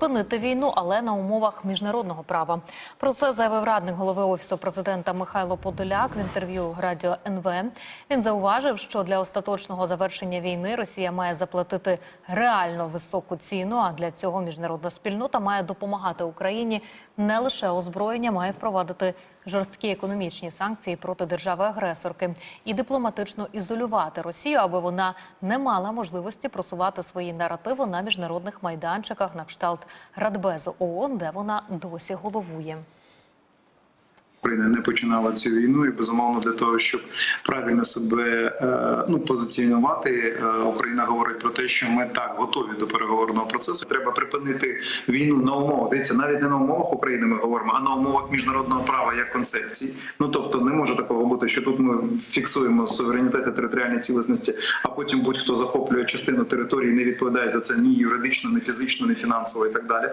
Припинити війну, але на умовах міжнародного права. Про це заявив радник голови офісу президента Михайло Подоляк в інтерв'ю радіо НВ. Він зауважив, що для остаточного завершення війни Росія має заплатити реально високу ціну. А для цього міжнародна спільнота має допомагати Україні не лише озброєння, має впровадити жорсткі економічні санкції проти держави-агресорки і дипломатично ізолювати Росію, аби вона не мала можливості просувати свої наративи на міжнародних майданчиках на кшталт Радбезу ООН, де вона досі головує. Україна не починала цю війну, і безумовно для того, щоб правильно себе е, ну позиціонувати, е, Україна говорить про те, що ми так готові до переговорного процесу. Треба припинити війну на умовах. Дивіться, навіть не на умовах України ми говоримо, а на умовах міжнародного права як концепції. Ну тобто не може такого бути, що тут ми фіксуємо суверенітет і територіальні цілісності, а потім будь-хто захоплює частину території, не відповідає за це ні юридично, ні фізично, ні фінансово і так далі.